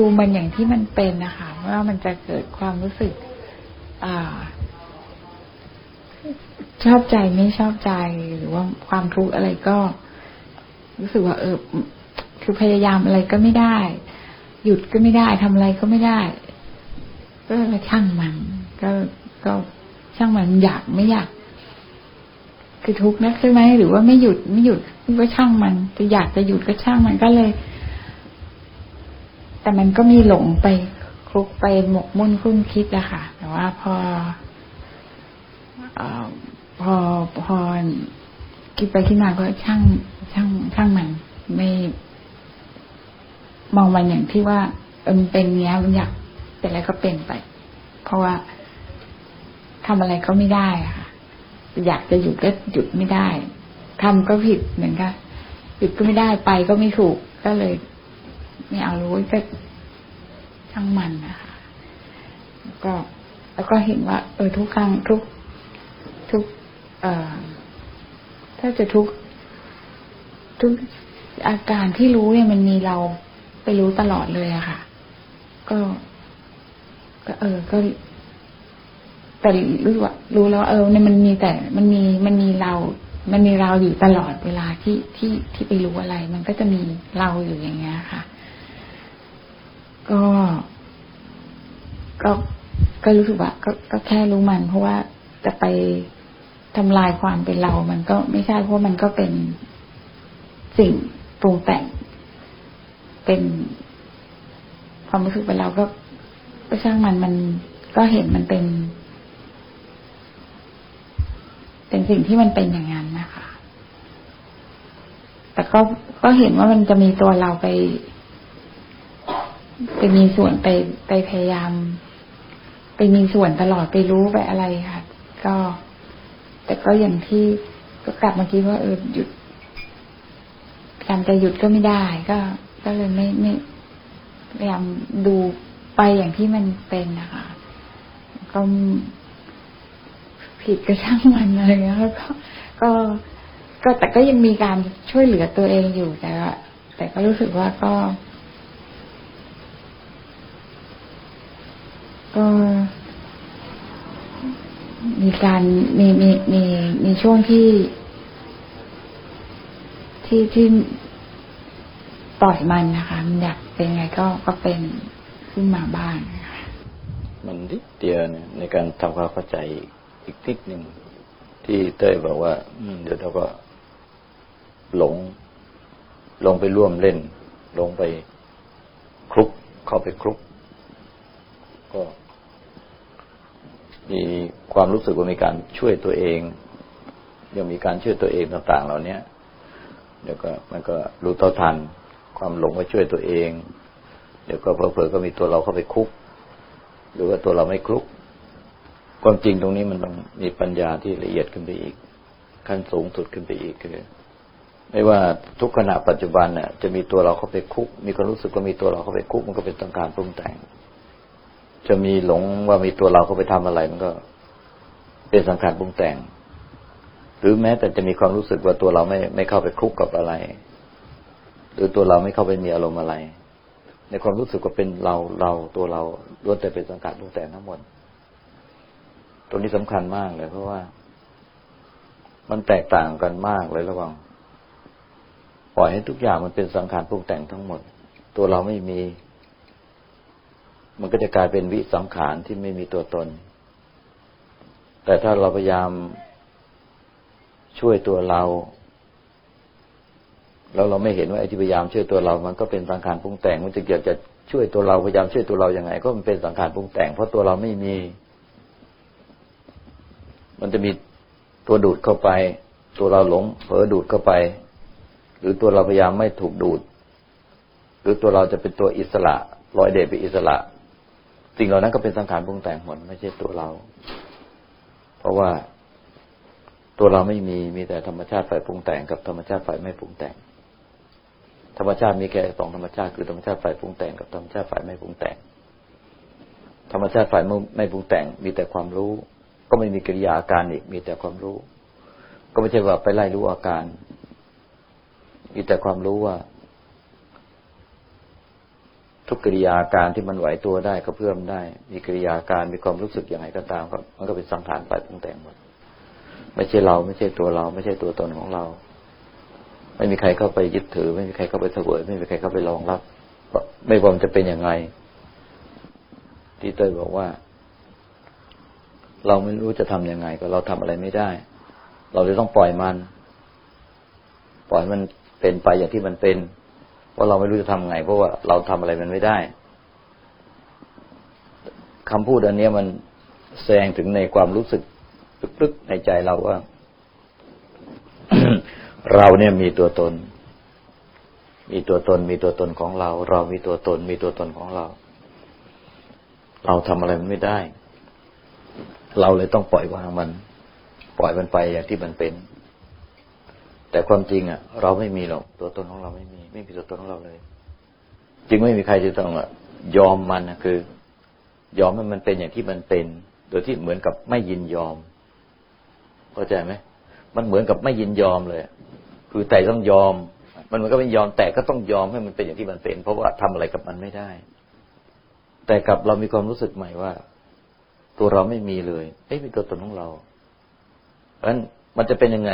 ดูมันอย่างที่มันเป็นนะคะว่ามันจะเกิดความรู้สึกอ่าชอบใจไม่ชอบใจหรือว่าความทุกข์อะไรก็ รู้สึกว่า เออ คือพยายามอะไรก็ไม่ได้ หยุดก็ไม่ได้ทำอะไรก็ไม่ได้ ก็ช่างมัน ก็ก็ช่างมันอยากไม่อยาก คือทุกข์นะใช่ไหมหรือว่าไม่หยุดไม่หยุดก็ช่างมันจะอยากจะหยุดก็ช่างมันก็เลย แต่มันก็มีหลงไปคลุกไปหมกมุ่นคุ้นคิดอะค่ะ แต่ว่าพออพอพอคิดไปคิดมาก็ช่างช่างช่างมันไม่ มองมันอย่างที่ว่าเออมันเป็นเนี้ยมันอยากเป็นอะไรก็เป็นไป เพราะว่าทำอะไรก็ไม่ได้ค่ะ อยากจะหยุดก็หยุดไม่ได้ทำก็ผิดเหมือนกันหยุดก็ไม่ได้ไปก็ไม่ถูกก็เลย ไม่เอารู้ก็ช่างมันนะคะแล้วก็ แล้วก็เห็นว่า เออทุกครั้งทุก ทุก เอ่อถ้าจะทุกทุกอาการที่รู้เนี่ยมันมีเราไปรู้ตลอดเลยอะค่ะ ก็ ก็เออ ก็แต่รู้ว่ารู้แล้วเออเนี่ยมันมีแต่ มันมีมันมีเรา มันมีเราอยู่ตลอดเวลาที่ที่ที่ไปรู้อะไร มันก็จะมีเราอยู่อย่างเงี้ยค่ะ ก็ ก็ก็รู้สึกว่าก็ก็แค่รู้มัน เพราะว่าจะไปทำลายความเป็นเรา มันก็ไม่ใช่เพราะมันก็เป็นสิ่งปรุงแต่ง เป็นความรู้สึกเป็นเราก็ก็ช่างมันมันก็เห็นมันเป็น เป็นสิ่งที่มันเป็นอย่างนั้นนะคะ แต่ก็ก็เห็นว่ามันจะมีตัวเราไป ไปมีส่วนไปไปพยายาม ไปมีส่วนตลอดไปรู้ไปอะไรค่ะ ก็ แต่ก็อย่างที่ก็กลับมาคิดว่าเออหยุดการจะหยุดก็ไม่ได้ ก็ ก็เลยไม่ไม่พยายามดูไปอย่างที่มันเป็นนะคะก็ผิดก็ช่างมันอะไรเงี้ยก็ก็ก็แต่ก็ยังมีการช่วยเหลือตัวเองอยู่แต่แต่ก็รู้สึกว่าก็ ก็มีการมีมีมีมีช่วงที่ ที่ที่ปล่อยมันนะคะ มันอยากเป็นไงก็ก็เป็นขึ้นมาบ้างนมันนิดเดียวเนี่ยในการทำความเข้าใจอีกนิดหนึ่งที่เต้ยบอกว่า อืมเดี๋ยวเราก็หลง ลงไปร่วมเล่น ลงไปคลุกเข้าไปคลุก ก็มีความรู้สึกว่ามีการช่วยตัวเอง ยังมีการช่วยตัวเองต่าง ๆ เหล่านี้เดี๋ยวก็มันก็รู้เท่าทัน ความหลงไปช่วยตัวเอง เดี๋ยวก็เผลอๆก็มีตัวเราเข้าไปคุก หรือว่าตัวเราไม่คุก ความจริงตรงนี้มันต้องมีปัญญาที่ละเอียดขึ้นไปอีก ขั้นสูงสุดขึ้นไปอีกคือไม่ว่าทุกขณะปัจจุบันเนี่ยจะมีตัวเราเข้าไปคุก มีความรู้สึกว่ามีตัวเราเข้าไปคุก มันก็เป็นต้องการปรุงแต่ง จะมีหลงว่ามีตัวเราเข้าไปทำอะไร มันก็ เป็นสังขารปรุงแต่ง หรือแม้แต่จะมีความรู้สึกว่าตัวเราไม่ไม่เข้าไปคลุกกับอะไร หรือตัวเราไม่เข้าไปมีอารมณ์อะไร ในความรู้สึกว่าเป็นเราเราตัวเราล้วนแต่เป็นสังขารปรุงแต่งทั้งหมดตรงนี้สำคัญมากเลย เพราะว่า มันแตกต่างกันมากเลยระหว่างปล่อยให้ทุกอย่างมันเป็นสังขารปรุงแต่งทั้งหมด ตัวเราไม่มี มันก็จะกลายเป็นวิสังขารที่ไม่มีตัวตน แต่ถ้าเราพยายามช่วยตัวเรา แล้วเราไม่เห็นว่าไอ้ที่พยายามช่วยตัวเรา มันก็เป็นสังขารปรุงแต่ง มันจะเกี่ยวจะช่วยตัวเราพยายามช่วยตัวเราอย่างไง ก็มันเป็นสังขารปรุงแต่ง เพราะตัวเราไม่มี มันจะมีตัวดูดเข้าไป ตัวเราหลงเผลอดูดเข้าไป หรือตัวเราพยายามไม่ถูกดูด หรือตัวเราจะเป็นตัวอิสระลอยเดชเป็นอิสระ สิ่งเหล่านั้นก็เป็นสังขารปรุงแต่งหมดไม่ใช่ตัวเรา เพราะว่าตัวเราไม่มีมีแต่ธรรมชาติฝ่ายปรุงแต่งกับธรรมชาติฝ่ายไม่ปรุงแต่ง ธรรมชาติมีแค่สองธรรมชาติคือธรรมชาติฝ่ายปรุงแต่งกับธรรมชาติฝ่ายไม่ปรุงแต่ง ธรรมชาติฝ่ายไม่ปรุงแต่ง มีแต่ความรู้ ก็ไม่มีกิริยาอาการอีกมีแต่ความรู้ ก็ไม่ใช่ว่าไปไล่รู้อาการ มีแต่ความรู้ว่า ทุกกิริยาการที่มันไหวตัวได้ก็เพิ่มได้ มีกิริยาการมีความรู้สึกอย่างไรก็ตามก็มันก็เป็นสังขารฝ่ายปรุงแต่งหมด ไม่ใช่เราไม่ใช่ตัวเรา ไม่ใช่ตัวตนของเรา ไม่มีใครเข้าไปยึดถือ ไม่มีใครเข้าไปเสวยไม่มีใครเข้าไปรองรับ ไม่ว่ามันจะเป็นยังไงที่เต้ยบอกว่า เราไม่รู้จะทำยังไง ก็เราทำอะไรไม่ได้ เราเลยต้องปล่อยมัน ปล่อยมันเป็นไปอย่างที่มันเป็น เพราะเราไม่รู้จะทำไง เพราะว่าเราทำอะไรมันไม่ได้คำพูดอันเนี้ยมันแสดงถึงในความรู้สึกลึกๆในใจเราว่า เราเนี่ยมีตัวตน มีตัวตน มีตัวตนของเรา เรามีตัวตน มีตัวตนของเรา เราทำอะไรมันไม่ได้ เราเลยต้องปล่อยวางมัน ปล่อยมันไปอย่างที่มันเป็น แต่ความจริงอะ เราไม่มีหรอกตัวตนของเราไม่มี ไม่มีตัวตนของเราเลย จึงไม่มีใครจะต้องอะยอมมันนะคือ ยอมให้มันเป็นอย่างที่มันเป็น โดยที่เหมือนกับไม่ยินยอมเข้าใจไหมมันเหมือนกับไม่ยินยอมเลย คือแต่ต้องยอม มันเหมือนกับไม่ยอมแต่ก็ต้องยอมให้มันเป็นอย่างที่มันเป็น เพราะว่าทำอะไรกับมันไม่ได้ แต่กับเรามีความรู้สึกใหม่ว่า ตัวเราไม่มีเลยไม่มีตัวตนของเราเพราะฉะนั้นมันจะเป็นยังไง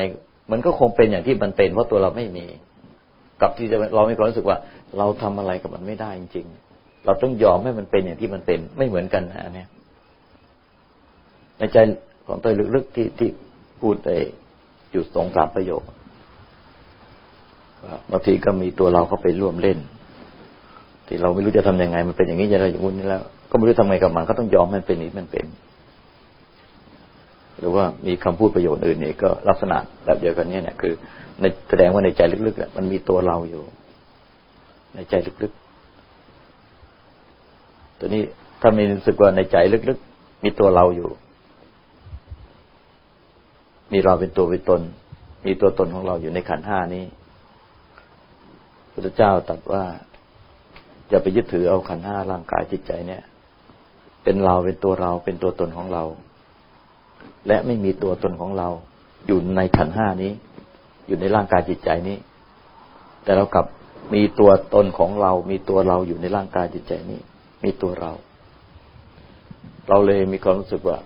มันก็คงเป็นอย่างที่มันเป็นเพราะตัวเราไม่มี กับที่จะเรามีความรู้สึกว่า เราทำอะไรกับมันไม่ได้จริง ๆ เราต้องยอมให้มันเป็นอย่างที่มันเป็น ไม่เหมือนกันนะเนี้ยในใจของเตยลึกๆที่ที่พูดไปอยู่สองสามประโยคบางทีก็มีตัวเราเข้าไปร่วมเล่น ที่เราไม่รู้จะทำยังไง มันเป็นอย่างนี้จะอะไรอย่างนู้นแล้ว ก็ไม่รู้ทำไงกับมันก็ต้องยอมมันเป็นอย่างนี้มันเป็น หรือว่ามีคำพูดประโยชน์อื่นนี่ก็ลักษณะแบบเดียวกันเนี่ยเนี่ยคือในแสดงว่าในใจลึกๆมันมีตัวเราอยู่ ในใจลึกๆตัวนี้ถ้ามีรู้สึกว่าในใจลึกๆ มีตัวเราอยู่ มีเราเป็นตัวเป็นตน มีตัวตนของเราอยู่ในขันห้านี้พุทธเจ้าตรัสว่าอย่าไปยึดถือเอาขันห้าร่างกายจิตใจเนี่ย เป็นเราเป็นตัวเราเป็นตัวตนของเรา และไม่มีตัวตนของเรา อยู่ในขันห้านี้ อยู่ในร่างกายจิตใจนี้ แต่เรากลับมีตัวตนของเรา มีตัวเราอยู่ในร่างกายจิตใจนี้ มีตัวเรา เราเลยมีความรู้สึกว่า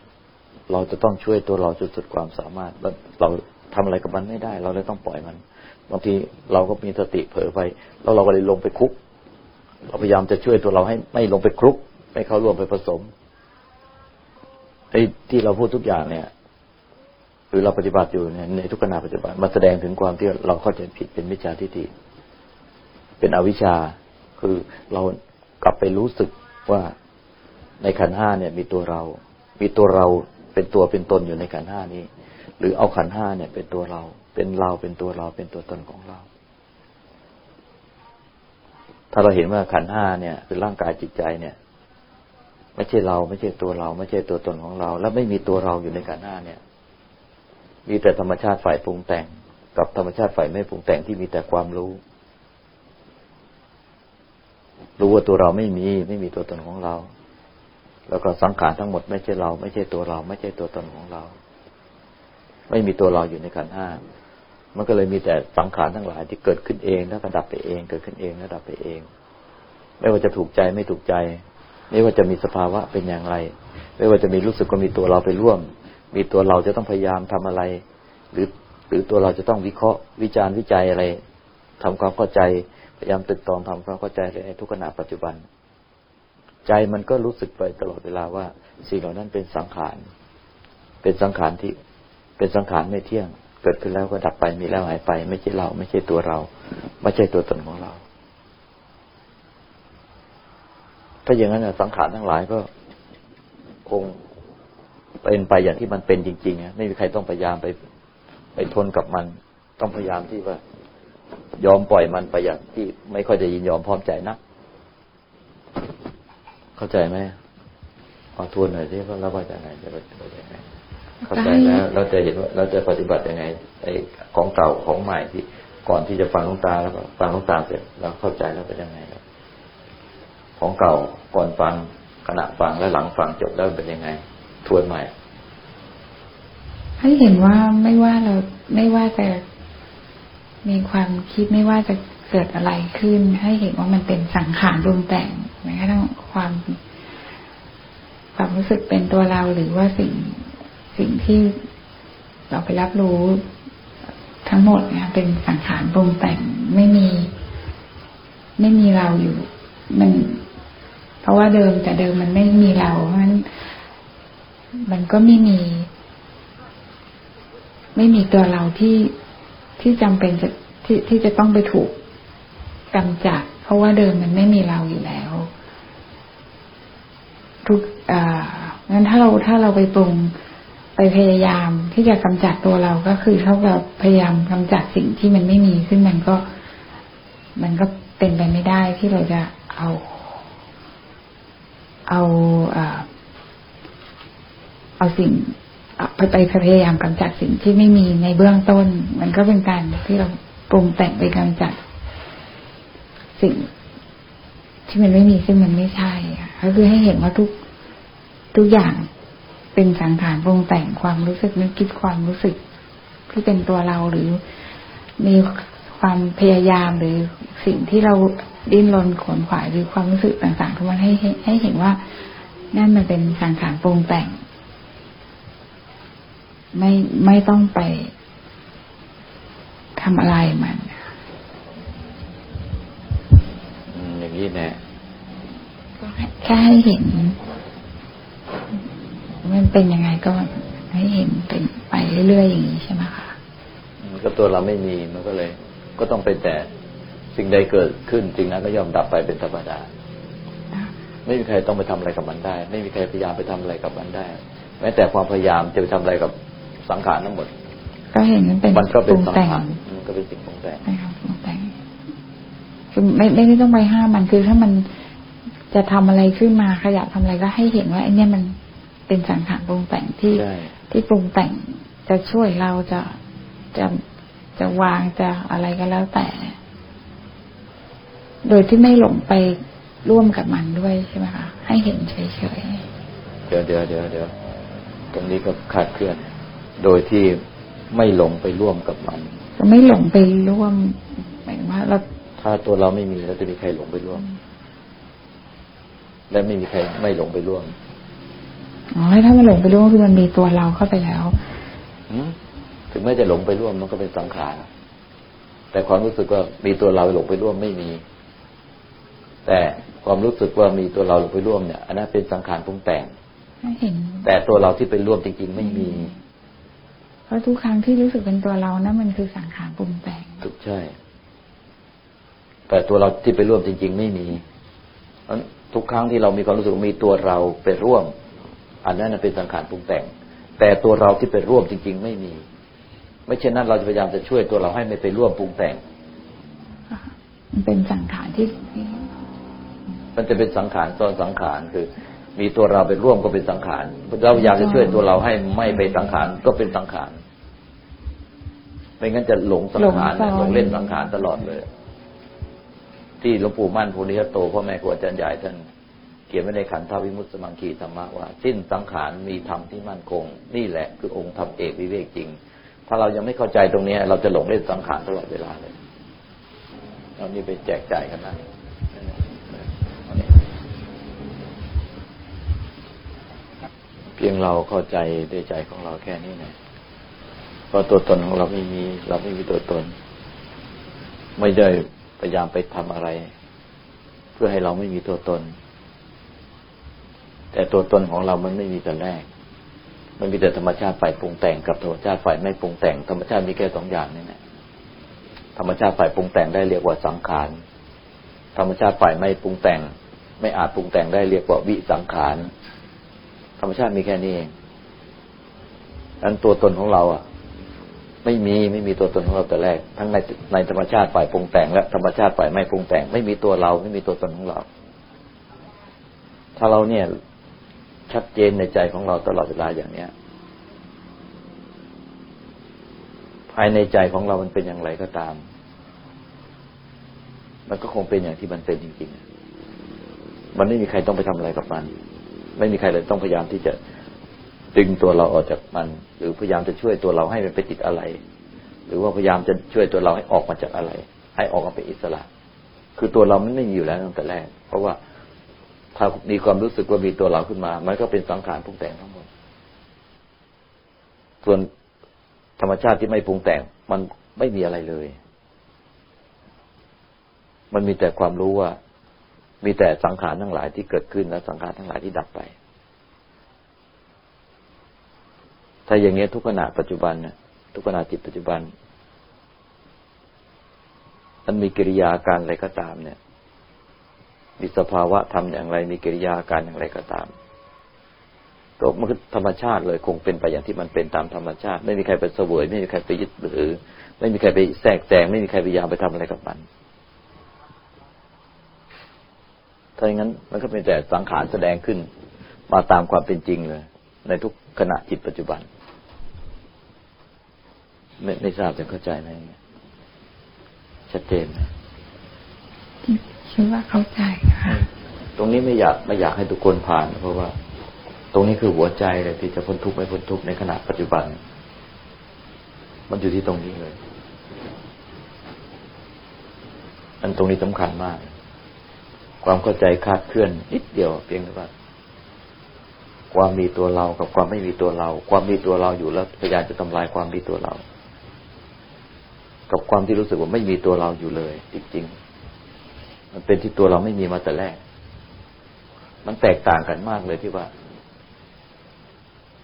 เราจะต้องช่วยตัวเราจนสุดความสามารถแล้วเราทำอะไรกับมันไม่ได้ เราเลยต้องปล่อยมันบางทีเราก็มีสติเผลอไป แล้วเราก็เลยลงไปคุก เราพยายามจะช่วยตัวเราให้ไม่ลงไปคลุก ไม่เข้าร่วมไปผสม ไอ้ที่เราพูดทุกอย่างเนี่ยหรือเราปฏิบัติอยู่เนี่ยในทุกขณะปฏิบัติมาแสดงถึงความที่เราเข้าใจผิดเป็นมิจฉาทิฏฐิเป็นอวิชชาคือเรากลับไปรู้สึกว่าในขันห้าเนี่ยมีตัวเรา มีตัวเราเป็นตัวเป็นตนอยู่ในขันห้านี้ หรือเอาขันห้าเนี่ยเป็นตัวเรา เป็นเราเป็นตัวเราเป็นตัวตนของเรา ถ้าเราเห็นว่าขันห้าเนี่ย คือร่างกายจิตใจเนี่ย ไม่ใช่เรา ไม่ใช่ตัวเรา ไม่ใช่ตัวตนของเรา และไม่มีตัวเราอยู่ในขันห้าเนี่ย มีแต่ธรรมชาติฝ่ายปรุงแต่ง กับธรรมชาติฝ่ายไม่ปรุงแต่งที่มีแต่ความรู้ รู้ว่าตัวเราไม่มี ไม่มีตัวตนของเรา แล้วก็สังขารทั้งหมดไม่ใช่เรา ไม่ใช่ตัวเรา ไม่ใช่ตัวตนของเรา ไม่มีตัวเราอยู่ในขันห้ามันก็เลยมีแต่สังขารทั้งหลายที่เกิดขึ้นเองแล้วก็ดับไปเอง เกิดขึ้นเองแล้วดับไปเอง ไม่ว่าจะถูกใจไม่ถูกใจ ไม่ว่าจะมีสภาวะเป็นอย่างไร ไม่ว่าจะมีรู้สึกว่ามีตัวเราไปร่วม มีตัวเราจะต้องพยายามทำอะไร หรือหรือตัวเราจะต้องวิเคราะห์วิจารณ์วิจัยอะไรทำความเข้าใจพยายามตึกตองทำความเข้าใจในทุกขณะปัจจุบัน ใจมันก็รู้สึกไปตลอดเวลาว่า สิ่งเหล่านั้นเป็นสังขาร เป็นสังขารที่เป็นสังขารไม่เที่ยง เกิดขึ้นแล้วก็ดับไปมีแล้วหายไป ไม่ใช่เรา ไม่ใช่ตัวเรา ไม่ใช่ตัวตนของเรา ถ้าอย่างนั้นน่ะสังขารทั้งหลายก็คงเป็นไปอย่างที่มันเป็นจริงๆนะไม่มีใครต้องพยายามไปไปทนกับมัน ต้องพยายามที่ว่ายอมปล่อยมันไปอย่างที่ไม่ค่อยจะยินยอมพร้อมใจนะเข้าใจไหมเอาทวนหน่อยสิว่าเราว่าจะไงจะปฏิบัติยังไงเข้าใจแล้วเราจะเห็นว่าเราจะปฏิบัติยังไงไอ้ของเก่าของใหม่ที่ก่อนที่จะฟังหลวงตาแล้วก็ฟังหลวงตาเสร็จเราเข้าใจแล้วเป็นยังไงครับ ของเก่าก่อนฟังขณะฟังและหลังฟังจบแล้วเป็นยังไง ทวนใหม่ ให้เห็นว่าไม่ว่าเราไม่ว่าจะมีความคิดไม่ว่าจะเกิดอะไรขึ้น ให้เห็นว่ามันเป็นสังขารรุงแต่งแม้กระทั่งความความรู้สึกเป็นตัวเราหรือว่าสิ่งสิ่งที่เราไปรับรู้ทั้งหมดเนี่ยเป็นสังขารปรุงแต่งไม่มี ไม่มีเราอยู่ มัน เพราะว่าเดิมแต่เดิมมันไม่มีเราเพราะฉะนั้นมันก็ไม่มี ไม่มีตัวเราที่ที่จำเป็นจะที่ที่จะต้องไปถูกกำจัด เพราะว่าเดิมมันไม่มีเราอยู่แล้ว ทุกอ่างั้นถ้าเราถ้าเราไปปรุงไปพยายามที่จะกำจัดตัวเราก็คือเท่ากับพยายามกำจัดสิ่งที่มันไม่มีซึ่งมันก็ มันก็เป็นไปไม่ได้ที่เราจะเอา เอาเอาสิ่งไปไปพยายามกำจัดสิ่งที่ไม่มีในเบื้องต้น มันก็เป็นการที่เราปรุงแต่งไปกำจัด สิ่งที่มันไม่มีซึ่งมันไม่ใช่ก็คือให้เห็นว่าทุกทุกอย่างเป็นสังขารปรุงแต่งความรู้สึกนึกคิดความรู้สึกที่เป็นตัวเราหรือมีความพยายามหรือสิ่งที่เรา ดิ้นรนขวนขวายหรือความรู้สึกต่างๆทุกมันให้ให้ให้เห็นว่า นั่นมันเป็นสังขารปรุงแต่ง ไม่ไม่ต้องไปทำอะไรมันอืมอย่างนี้แน่ก็แค่ให้เห็น มันเป็นยังไงก็ให้เห็นเป็นไปเรื่อยๆอย่างนี้ใช่ไหมคะอืมก็ตัวเราไม่มีมันก็เลย ก็ต้องเป็นแต่ สิ่งใดเกิดขึ้นสิ่งนั้นก็ย่อมดับไปเป็นธรรมดา ไม่มีใครต้องไปทำอะไรกับมันได้ ไม่มีใครพยายามไปทำอะไรกับมันได้ แม้แต่ความพยายามจะไปทำอะไรกับสังขารทั้งหมด ก็เห็นมันเป็นมันก็เป็นปรุงสังแต่งขารอืมก็เป็นสิ่งปรุงแต่งนะครับปรุงแต่งคือไม่ไม่ได้ต้องไปห้ามมันคือถ้ามันจะทำอะไรขึ้นมาขยับทำอะไรก็ให้เห็นว่าไอ้เนี่ยมันเป็นสังขารปรุงแต่งที่ใช่ที่ปรุงแต่งจะช่วยเราจะจะจะวางจะอะไรก็แล้วแต่ โดยที่ไม่หลงไปร่วมกับมันด้วยใช่ไหมคะให้เห็นเฉยเดี๋ยวเดี๋ยวเดี๋ยวเดี๋ยวตรงนี้ก็ขาดเคลื่อน โดยที่ไม่หลงไปร่วมกับมันๆจะไม่หลงไปร่วมหมายถึงว่าเราถ้าตัวเราไม่มีแล้วจะมีใครหลงไปร่วม และไม่มีใครไม่หลงไปร่วมอ๋อถ้ามันหลงไปร่วมคือมันมีตัวเราเข้าไปแล้วหืมถึงแม้จะหลงไปร่วมมันก็เป็นสังขารแต่ความรู้สึกว่ามีตัวเราหลงไปร่วมไม่มี แต่ความรู้สึกว่ามีตัวเราหลงไปร่วมเนี่ย อันนั้นเป็นสังขารปรุงแต่งให้เห็นแต่ตัวเราที่เป็นร่วมจริง ๆ ไม่มี เพราะทุกครั้งที่รู้สึกเป็นตัวเรานั่นมันคือสังขารปรุงแต่งถูกใช่ แต่ตัวเราที่ไปร่วมจริง ๆ ไม่มีเพราะฉะนั้นทุกครั้งที่เรามีความรู้สึกว่ามีตัวเราไปร่วม อันนั้นนะเป็นสังขารปรุงแต่ง แต่ตัวเราที่ไปร่วมจริง ๆ ไม่มี ไม่เช่นนั้นเราจะพยายามจะช่วยตัวเราให้ไม่ไปร่วมปรุงแต่งมันเป็นสังขารที่ มันจะเป็นสังขารซ้อนสังขารคือ มีตัวเราไปร่วมก็เป็นสังขารเราอยากจะช่วยตัวเราให้ไม่ไปสังขารก็เป็นสังขารไม่งั้นจะหลงสังขารหลงเล่นสังขารตลอดเลย ที่หลวงปู่มั่นภูริยโตพ่อแม่ครูอาจารย์ใหญ่ท่านเขียนไว้ในขันธวิมุตติสมังคีธรรมะว่า สิ้นสังขารมีธรรมที่มั่นคง นี่แหละคือองค์ธรรมเอกวิเวกจริง ถ้าเรายังไม่เข้าใจตรงเนี้ยเราจะหลงเล่นสังขารตลอดเวลาเลยเอานี่ไปแจกจ่ายกันนะเอานี่เพียงเราเข้าใจด้วยใจของเราแค่นี้นะเพราะตัวตนของเราไม่มี เราไม่มีตัวตน ไม่ได้พยายามไปทำอะไร เพื่อให้เราไม่มีตัวตน แต่ตัวตนของเรามันไม่มีแต่แรก มันมีแต่ธรรมชาติฝ่ายปรุงแต่งกับธรรมชาติฝ่ายไม่ปรุงแต่ง ธรรมชาติมีแค่สองอย่างนี่แหละธรรมชาติฝ่ายปรุงแต่งได้เรียกว่าสังขาร ธรรมชาติฝ่ายไม่ปรุงแต่ง ไม่อาจปรุงแต่งได้เรียกว่าวิสังขาร ธรรมชาติมีแค่นี้เองนั้นตัวตนของเราอะ ไม่มีไม่มีตัวตนของเราแต่แรก ทั้งในในธรรมชาติฝ่ายปรุงแต่งและธรรมชาติฝ่ายไม่ปรุงแต่ง ไม่มีตัวเรา ไม่มีตัวตนของเรา ถ้าเราเนี่ย ชัดเจนในใจของเราตลอดเวลาอย่างเนี้ย ภายในใจของเรามันเป็นอย่างไรก็ตาม มันก็คงเป็นอย่างที่มันเป็นจริงๆมันไม่มีใครต้องไปทำอะไรกับมัน ไม่มีใครเลยต้องพยายามที่จะดึงตัวเราออกจากมัน หรือพยายามจะช่วยตัวเราให้มันไปติดอะไร หรือว่าพยายามจะช่วยตัวเราให้ออกมาจากอะไร ให้ออกมาเป็นอิสระ คือตัวเรามันไม่มีอยู่แล้วตั้งแต่แรก เพราะว่าถ้ามีความรู้สึกว่ามีตัวเราขึ้นมา มันก็เป็นสังขารปรุงแต่งทั้งหมด ส่วนธรรมชาติที่ไม่ปรุงแต่ง มันไม่มีอะไรเลย มันมีแต่ความรู้ว่า มีแต่สังขารทั้งหลายที่เกิดขึ้นและสังขารทั้งหลายที่ดับไป ถ้าอย่างเงี้ทุกขณะปัจจุบันนี่ยทุกขณะจิตปัจจุบัน มันมีกิริยาการอะไรก็ตามเนี่ย มีสภาวะทำอย่างไร มีกิริยาการอย่างไรก็ตามตัวมันคือธรรมชาติเลยคงเป็นไปอย่างที่มันเป็นตามธรรมชาติ ไม่มีใครไปเสวย ไม่มีใครไปยึดถือ ไม่มีใครไปแทรกแซงไม่มีใครพยายามไปทำอะไรกับมัน ถ้าอย่างนั้น มันก็เป็นแต่สังขารแสดงขึ้น มาตามความเป็นจริงเลย ในทุกขณะจิตปัจจุบัน ไม่ไม่ทราบจะเข้าใจไหมชัดเจนไหมคิดว่าเข้าใจค่ะ ตรงนี้ไม่อยากไม่อยากให้ทุกคนผ่าน เพราะว่า ตรงนี้คือหัวใจเลยที่จะพ้นทุกข์ไม่พ้นทุกข์ในขณะปัจจุบัน มันอยู่ที่ตรงนี้เลย อันตรงนี้สำคัญมาก ความเข้าใจคาดเคลื่อนนิดเดียว เพียงแต่ว่า ความมีตัวเรากับความไม่มีตัวเรา ความมีตัวเราอยู่แล้วพยายามจะทำลายความมีตัวเรา กับความที่รู้สึกว่าไม่มีตัวเราอยู่เลย จริงๆมันเป็นที่ตัวเราไม่มีมาแต่แรก มันแตกต่างกันมากเลยที่ว่า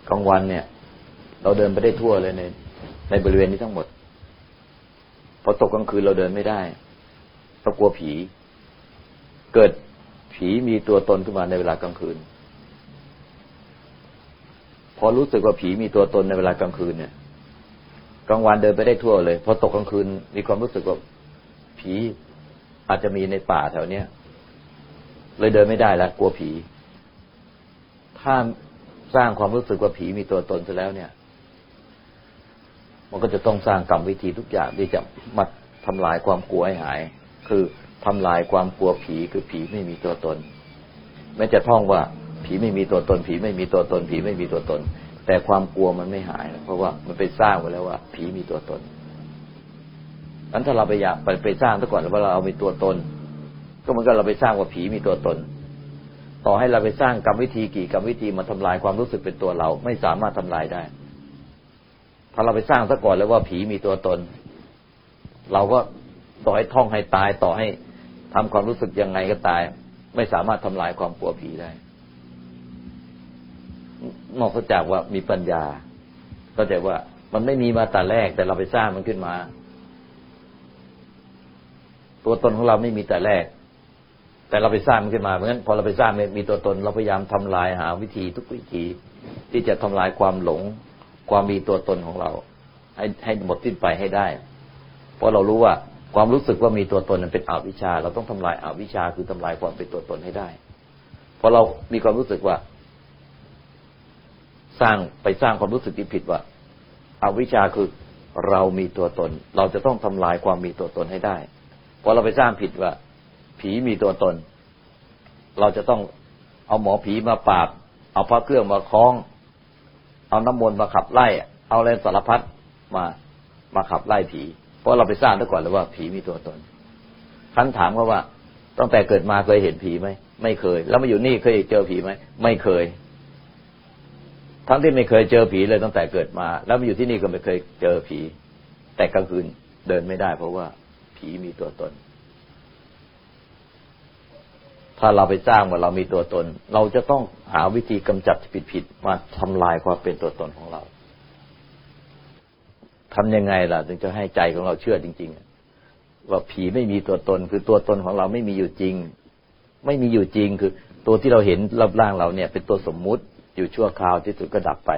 กลางวันเนี่ย เราเดินไปได้ทั่วเลยในในบริเวณนี้ทั้งหมดพอตกกลางคืนเราเดินไม่ได้เรากลัวผี เกิดผีมีตัวตนขึ้นมาในเวลากลางคืน พอรู้สึกว่าผีมีตัวตนในเวลากลางคืนเนี่ยกลางวันเดินไปได้ทั่วเลยพอตกกลางคืน มีความรู้สึกว่าผีอาจจะมีในป่าแถวเนี้ยเลยเดินไม่ได้แล้วกลัวผี ถ้าสร้างความรู้สึกว่าผีมีตัวตนเสร็จแล้วเนี่ย มันก็จะต้องสร้างกรรมวิธีทุกอย่างที่จะมาทำลายความกลัวให้หาย คือ ทำลายความกลัวผีคือผีไม่มีตัวตน แม้จะท่องว่าผีไม่มีตัวตน ผีไม่มีตัวตน ผีไม่มีตัวตน แต่ความกลัวมันไม่หาย เพราะว่ามันไปสร้างไว้แล้วว่า ผีมีตัวตนนั้นถ้าเราไปอยากไปไปสร้างซะก่อนว่าเราเอามีตัวตน ก็เหมือนกับเราไปสร้างว่าผีมีตัวตน ต่อให้เราไปสร้างกรรมวิธีกี่กรรมวิธีมาทำลายความรู้สึกเป็นตัวเราไม่สามารถทำลายได้ ถ้าเราไปสร้างซะก่อนแล้วว่าผีมีตัวตน เราก็ต่อให้ท่องให้ตายต่อให้ ทำความรู้สึกยังไงก็ตาย ไม่สามารถทำลายความกลัวผีได้ นอกจากว่ามีปัญญา ก็แต่ว่ามันไม่มีมาแต่แรก แต่เราไปสร้างมันขึ้นมา ตัวตนของเราไม่มีแต่แรก แต่เราไปสร้างมันขึ้นมาเพราะฉะนั้นพอเราไปสร้างมีตัวตน เราพยายามทำลายหาวิธีทุกวิธี ที่จะทำลายความหลง ความมีตัวตนของเรา ให้ให้หมดสิ้นไปให้ได้ เพราะเรารู้ว่า ความรู้สึกว่ามีตัวตนนั้นเป็นอวิชชา เราต้องทำลายอวิชชาคือทำลายความเป็นตัวตนให้ได้พอเรามีความรู้สึกว่า สร้างไปสร้างความรู้สึกที่ผิดว่าอาวิชชาคือเรามีตัวตน เราจะต้องทำลายความมีตัวตนให้ได้พอเราไปสร้างผิดว่า ผีมีตัวตน เราจะต้องเอาหมอผีมาปราบ เอาพระเครื่องมาคล้อง เอาน้ำมนต์มาขับไล่ เอาอะไรสารพัดมามาขับไล่ผี ราะเราไปสร้างซะก่อนเลยว่าผีมีตัวตนท่านถามเขาว่าตั้งแต่เกิดมาเคยเห็นผีไหมไม่เคย แล้วมาอยู่นี่เคยเจอผีไหมไม่เคย ทั้งที่ไม่เคยเจอผีเลยตั้งแต่เกิดมา แล้วมาอยู่ที่นี่ก็ไม่เคยเจอผี แต่กลางคืนเดินไม่ได้ เพราะว่าผีมีตัวตน ถ้าเราไปสร้างว่าเรามีตัวตน เราจะต้องหาวิธีกำจัดผิดๆมาทำลายความเป็นตัวตนของเรา ทำยังไงล่ะ ถึงจะให้ใจของเราเชื่อจริง ๆ ว่าผีไม่มีตัวตน คือตัวตนของเราไม่มีอยู่จริง ไม่มีอยู่จริงคือ ตัวที่เราเห็นรอบร่างเราเนี่ย เป็นตัวสมมุติอยู่ชั่วคราวที่สุดก็ดับไป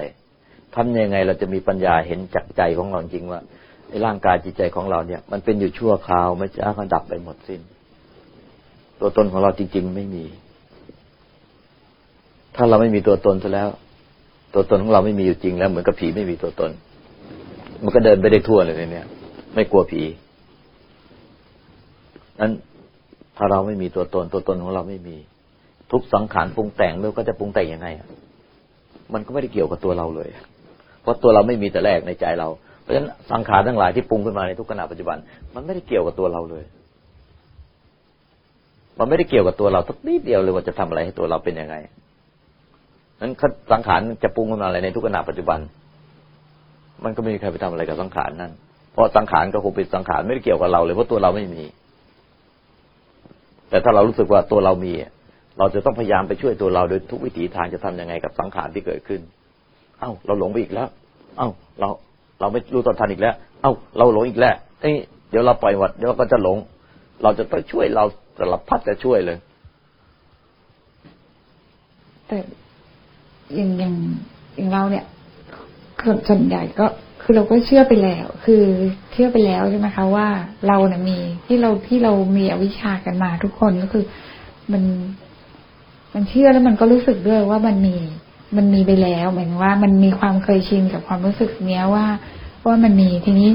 ทำยังไงเราจะมีปัญญาเห็นจักใจของเราจริงว่าในร่างกายจิตใจของเราเนี่ย มันเป็นอยู่ชั่วคราวไม่ช้าก็ดับไปหมดสิ้น ตัวตนของเราจริง ๆ ไม่มี ถ้าเราไม่มีตัวตนซะแล้ว ตัวตนของเราไม่มีอยู่จริงแล้ว เหมือนกับผีไม่มีตัวตน มันก็เดินไปได้ทั่วเลยเนี่ยไม่กลัวผีนั้นถ้าเราไม่มีตัวตนตัวตนของเราไม่มี ทุกสังขารปรุงแต่งไม่ก็จะปรุงแต่งยังไงมันก็ไม่ได้เกี่ยวกับตัวเราเลย เพราะตัวเราไม่มีแต่แรกในใจเรา เพราะฉะนั้นสังขารทั้งหลายที่ปรุงขึ้นมาในทุกขณะปัจจุบัน มันไม่ได้เกี่ยวกับตัวเราเลย มันไม่ได้เกี่ยวกับตัวเราสักนิดเดียวเลยว่าจะทำอะไรให้ตัวเราเป็นยังไงนั้นสังขารจะปรุงขึ้นมาอะไรในทุกขณะปัจจุบัน มันก็ไม่มีใครไปทำอะไรกับสังขารนั่น เพราะสังขารก็คงเป็นสังขารไม่ได้เกี่ยวกับเราเลยเพราะตัวเราไม่มี แต่ถ้าเรารู้สึกว่าตัวเรามี เราจะต้องพยายามไปช่วยตัวเราโดยทุกวิถีทางจะทำยังไงกับสังขารที่เกิดขึ้น เอ้า เราหลงไปอีกแล้ว เอ้า เราเราไม่รู้ตอนทันอีกแล้ว เอ้า เราหลงอีกแล้วเอ้ยเดี๋ยวเราปล่อยวัดเดี๋ยวก็จะหลง เราจะต้องช่วยเราสารพัดจะช่วยเลย แต่อย่างอย่างอย่างเราเนี่ย คือส่วนใหญ่ก็คือเราก็เชื่อไปแล้ว คือเชื่อไปแล้วใช่ไหมคะว่าเราเนี่ยมีที่เราที่เรามีอวิชชากันมาทุกคนก็คือมันมันเชื่อแล้วมันก็รู้สึกด้วยว่ามันมีมันมีไปแล้วหมายถึงว่ามันมีความเคยชินกับความรู้สึกเนี้ยว่าว่ามันมีทีนี้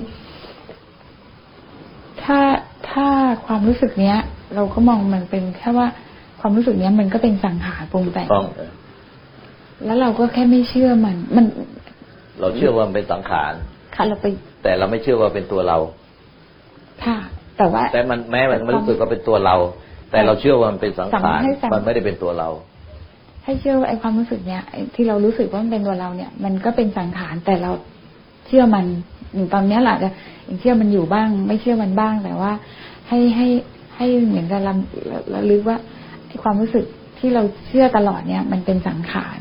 ถ้าถ้าความรู้สึกเนี้ย เราก็มองมันเป็นแค่ว่าความรู้สึกเนี้ยมันก็เป็นสังขารปรุงแต่งต้องแล้วเราก็แค่ไม่เชื่อมัน มัน เราเชื่อว่ามันเป็นสังขารค่ะเราไป แต่เราไม่เชื่อว่าเป็นตัวเรา ค่ะ แต่ว่า แต่มันแม้มันไม่รู้สึกว่าเป็นตัวเรา แต่เราเชื่อว่ามันเป็นสังขารสั่งให้สั่งมันไม่ได้เป็นตัวเรา ให้เชื่อว่าไอ้ความรู้สึกเนี้ยไอ้ที่เรารู้สึกว่ามันเป็นตัวเราเนี่ย มันก็เป็นสังขารแต่เราเชื่อมันอย่างตอนเนี้ยแหละจะอย่างเชื่อมันอยู่บ้าง ไม่เชื่อมันบ้างแต่ว่า ให้ให้ให้เหมือนกับระระลึกว่าไอ้ความรู้สึกที่เราเชื่อตลอดเนี่ย มันเป็นสังขาร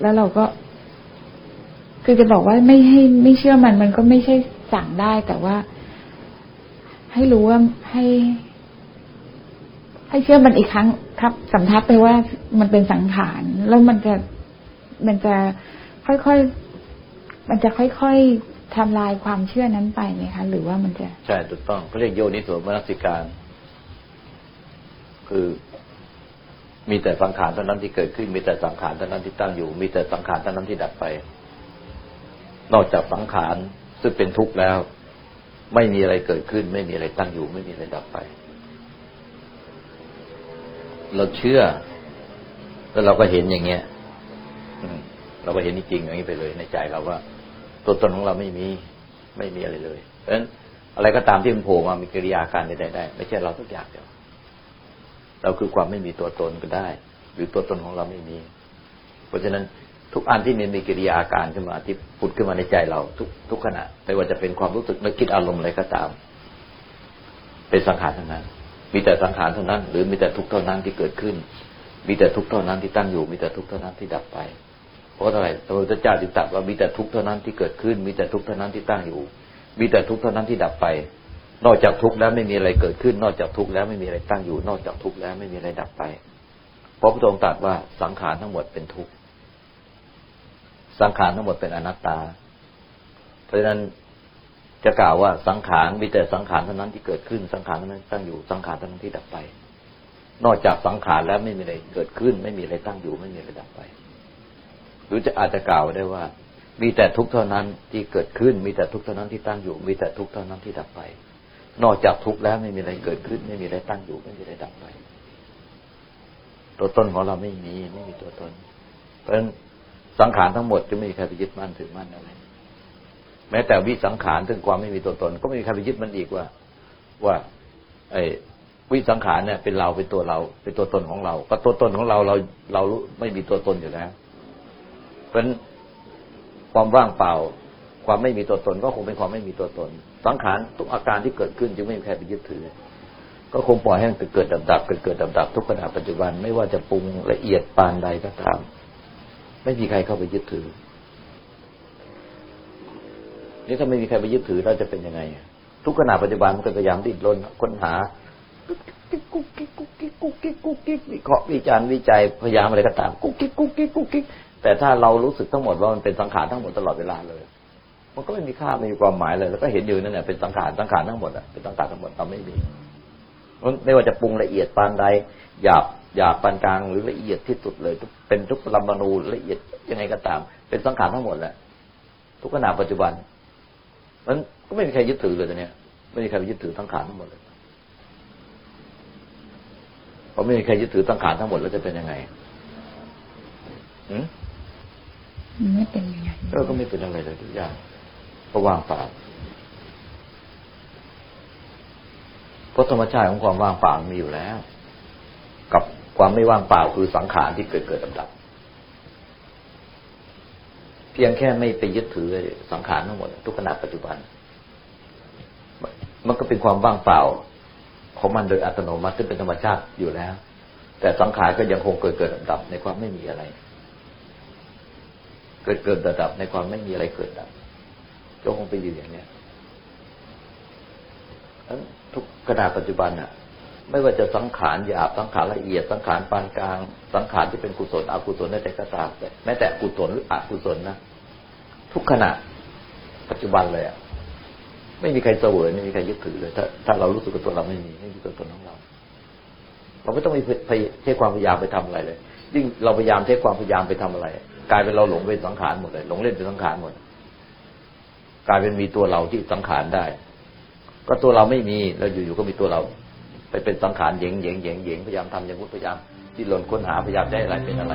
แล้วเราก็ คือจะบอกว่าไม่ให้ไม่เชื่อมันมันก็ไม่ใช่สั่งได้แต่ว่า ให้รู้ว่าให้ ให้เชื่อมันอีกครั้งครับสำทับไปว่ามันเป็นสังขารแล้วมันจะมันจะค่อยๆมันจะค่อยๆทำลายความเชื่อนั้นไปไหมคะ หรือว่ามันจะ ใช่ถูกต้องเขาเรียกโยนิโสมนสิการ คือมีแต่สังขารเท่านั้นที่เกิดขึ้น มีแต่สังขารเท่านั้นที่ตั้งอยู่ มีแต่สังขารเท่านั้นที่ดับไป นอกจากสังขารซึ่งเป็นทุกข์แล้ว ไม่มีอะไรเกิดขึ้น ไม่มีอะไรตั้งอยู่ ไม่มีอะไรดับไป เราเชื่อ แล้วเราก็เห็นอย่างเงี้ยอืเราก็เห็นจริงอย่างนี้ไปเลย ในใจเราว่า ตัวตนของเราไม่มีไม่มีอะไรเลยเพราะฉะนั้นอะไรก็ตามที่มันโผล่มามีกิริยาการใดๆได้ไม่ใช่เราทุกอย่างเดียวเราคือความไม่มีตัวตนก็ได้ หรือตัวตนของเราไม่มี เพราะฉะนั้น ทุกอันที่มันมีกิริยาอาการขึ้นมาที่ผุดขึ้นมาในใจเราทุกทุกขณะไม่ว่าจะเป็นความรู้สึกนึกคิดอารมณ์อะไรก็ตาม เป็นสังขารทั้งนั้น มีแต่สังขารเท่านั้น หรือมีแต่ทุกเท่านั้นที่เกิดขึ้น มีแต่ทุกเท่านั้นที่ตั้งอยู่ มีแต่ทุกเท่านั้นที่ดับไป เพราะอะไรพระพุทธเจ้าจึงตรัสว่ามีแต่ทุกเท่านั้นที่เกิดขึ้น มีแต่ทุกเท่านั้นที่ตั้งอยู่ มีแต่ทุกเท่านั้นที่ดับไป นอกจากทุกแล้วไม่มีอะไรเกิดขึ้น นอกจากทุกแล้วไม่มีอะไรตั้งอยู่ นอกจากทุกแล้วไม่มีอะไรดับไปเพราะพระองค์ตรัสว่าสังขารทั้งหมดเป็นทุกข์ สังขารทั้งหมดเป็นอนัตตา เพราะฉะนั้นจะกล่าวว่าสังขารมีแต่สังขารเท่านั้นที่เกิดขึ้นสังขารเท่านั้นตั้งอยู่สังขารเท่านั้นที่ดับไป นอกจากสังขารแล้วไม่มีอะไรเกิดขึ้น ไม่มีอะไรตั้งอยู่ไม่มีอะไรดับไป หรือจะอาจจะกล่าวได้ว่า มีแต่ทุกข์เท่านั้นที่เกิดขึ้น มีแต่ทุกข์เท่านั้นที่ตั้งอยู่ มีแต่ทุกข์เท่านั้นที่ดับไป นอกจากทุกข์แล้วไม่มีอะไรเกิดขึ้น ไม่มีอะไรตั้งอยู่ ไม่มีอะไรดับไป ตัวตนของเราไม่มีไม่มีตัวตน เพราะฉะนั้น สังขารทั้งหมดจะไม่มีใครไปยึดมั่นถือมั่นอะไรแม้แต่วิสังขารถึงความไม่มีตัวตน ก็ไม่มีใครไปยึดมันอีกว่า ว่า ไอ้วิสังขารเนี่ยเป็นเราเป็นตัวเรา เป็นตัวตนของเราก็ตัวตนของเราเราเรารู้ไม่มีตัวตนอยู่แล้ว เพราะฉะนั้นความว่างเปล่า ความไม่มีตัวตน ก็คงเป็นความไม่มีตัวตน สังขารทุกอาการที่เกิดขึ้นจึงไม่มีใครไปยึดถือ ก็คงปล่อยให้มันเกิดดับดับเกิดเกิดดับดับทุกขณะปัจจุบันไม่ว่าจะปรุงละเอียดปานใดก็ตาม ไม่มีใครเข้าไปยึดถือ นี่ถ้าไม่มีใครไปยึดถือเราจะเป็นยังไง ทุกขณะปัจจุบันมันก็พยายามดิ้นรนค้นหากุ๊กกิ๊กกุ๊กกิ๊กกุ๊กกิ๊กกุ๊กกิ๊กกุ๊กกิ๊กวิเคราะห์วิจารณ์วิจัยพยายามอะไรก็ตามกุ๊กกิ๊กกุ๊กกิ๊กกุ๊กกิ๊กแต่ถ้าเรารู้สึกทั้งหมดว่ามันเป็นสังขารทั้งหมดตลอดเวลาเลย มันก็ไม่มีค่าไม่มีความหมายเลย แล้วก็เห็นอยู่นั่นแหละเป็นสังขารสังขารทั้งหมดอะเป็นสังขารทั้งหมดเราไม่มีไม่ว่าจะปรุงละเอียดปานใดหยาบ หยาบปานกลางหรือละเอียดที่สุดเลยทุกเป็นทุกปรมาณูละเอียดยังไงก็ตาม เป็นสังขารทั้งหมดแหละทุกขณะปัจจุบันมันก็ไม่มีใครยึดถือเลยตัวเนี้ยไม่มีใครไปยึดถือสังขารทั้งหมดเลยพอไม่มีใครยึดถือสังขารทั้งหมดแล้วจะเป็นยังไงอืมมันไม่เป็นอย่างนั้นเออก็ไม่เป็นอะไรเลยทุกอย่างก็ว่างเปล่าเพราะธรรมชาติของความว่างเปล่ามีอยู่แล้ว กับ ความไม่ว่างเปล่าคือสังขารที่เกิดเกิดดับดับ เพียงแค่ไม่ไปยึดถือสังขารทั้งหมด ทุกขณะปัจจุบัน มันก็เป็นความว่างเปล่า ของมันโดยอัตโนมัติซึ่งเป็นธรรมชาติอยู่แล้ว แต่สังขารก็ยังคงเกิดเกิดดับดับในความไม่มีอะไร เกิดเกิดดับดับในความไม่มีอะไรเกิดดับก็คงไปอยู่อย่างเนี้ยทุกขณะปัจจุบันอะ ไม่ว่าจะสังขารหยาบสังขารละเอียดสังขารปานกลาง สังขารที่เป็นกุศลอกุศลได้แต่ก็ตามแต่แม้แต่กุศลหรืออกุศลนะทุกขณะปัจจุบันเลยอะไม่มีใครเสวยไม่มีใครยึดถือเลย ถ้าถ้าเรารู้สึกกับตัวเราไม่มีไม่มีตัวตนของเราเราไม่ต้องมีใช้ความพยายามไปทำอะไรเลยยิ่งเราพยายามใช้ความพยายามไปทำอะไร กลายเป็นเราหลงเป็นสังขารหมดเลยหลงเล่นเป็นสังขารหมด กลายเป็นมีตัวเราที่สังขารได้ ก็ตัวเราไม่มีแล้วอยู่ๆก็มีตัวเรา ไปเป็นสังขารเหยงเหยงเหยงเหยงพยายามทำอย่างพุทธพยายามที่หล่นค้นหาพยายามได้อะไรเป็นอะไร